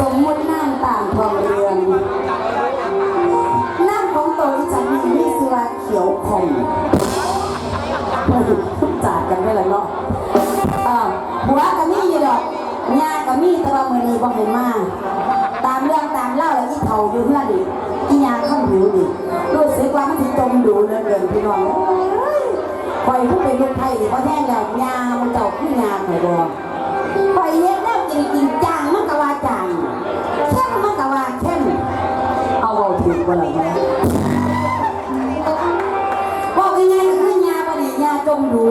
สมมุตินางต่างทองเรืองนางของโตที่ฉัมีนี่คือว่าเขียวคมจากกันได้ละเนาะหัวกะมีอยู่ดอกหญ้ากะมีแต่ว่ามือนี้บ่เห็นมาตามเรื่องตามเล่าแล้วที่เขาอยู่เพื่อนอีกอีหยาข้าหิวดิวยเสึความที่จมดูเดินพี่น้องคอยผู้เป็นลูกไทยเพราะแท้แล้วหญ้ามันเจ้าผู้หญ้าไน่อยบ่คอยเฮ็ดแล้วกินกินจ้า จางเข้มมันก็ว่าเข้มเอาเว้าถูกบ่ล่ะแม่บอกยังไงก็คือยาบดียาจมดู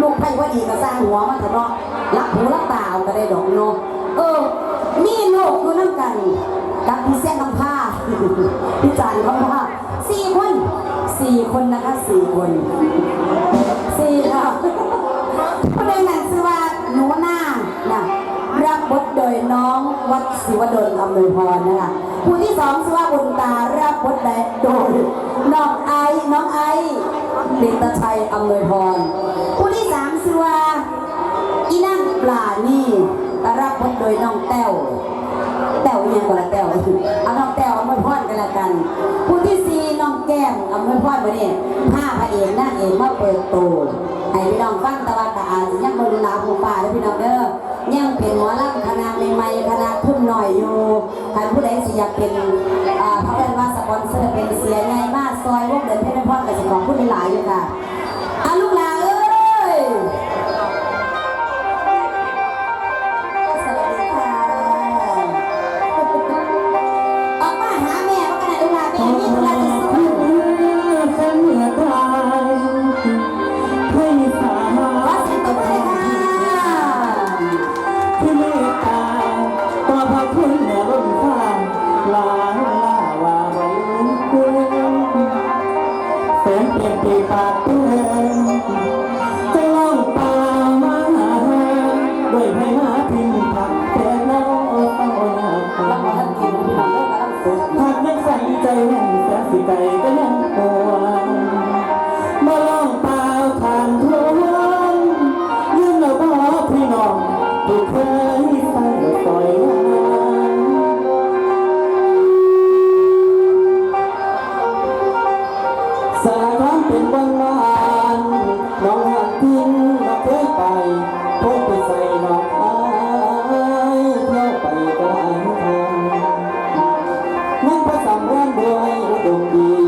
ลูกไผ่ว่าดีก็สร้างหัวมันเถอะเนาะรักหูรักตาเอาก็ได้ดอกเนาะเออ มีโลกอยู่น้ำกันกับพี่แซ่น้ำผ้าพี่จานน้ำผ้าสี่คนสี่คนนะคะสี่คนสี่ น้องวัดศิวดลอำนวยพรนะคะผู้ที่สองคือว่าบุญตารับบทโดยน้องไอซ์น้องไอซ์ลิตชัยอำนวยพรผู้ที่สามคือว่าอีนั่งปลานี่รับบทโดยน้องแต้วแต้วอีหยังก็ละแต้วเอาน้องแต้วอำนวยพรกันละกัน ผู้ที่สี่น้องแก้มอำนวยพรมาเนี่ยห้าพระเอกนางเอกมาเปิดตัวให้พี่น้องฟังตะวันตะอาสิยังบนลาผู้ป่าเด้อพี่น้องเด้อยังเป็นหมอลำคณะ ใหม่คณะทุ่มหน่อยอยู่ท่านผู้ใดสิอยากเป็นอาเขาเรียกว่าสปอนเซอร์เป็นเสียใหญ่มากซอยวงเดินเพชรพรกับสิของผู้หลายอยู่ค่ะอาลูกหลาน ปลี่ยนปีปากเพื่อนจะล่องป่ามาหาด้วยให้หาพิมพ์ผักแต่เล่าเอาหน้าแล้วขอท่านกินพี่น้องเลิกกันแล้วสุดหากยังใส่ใจแน่นแสนสิไกลก็ยังปวงมาลองเปล่าทานทวนยืนเราพ่อพี่น้องผู้เคยใบ้านรวยระดมดี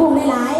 กุ้งได้หลาย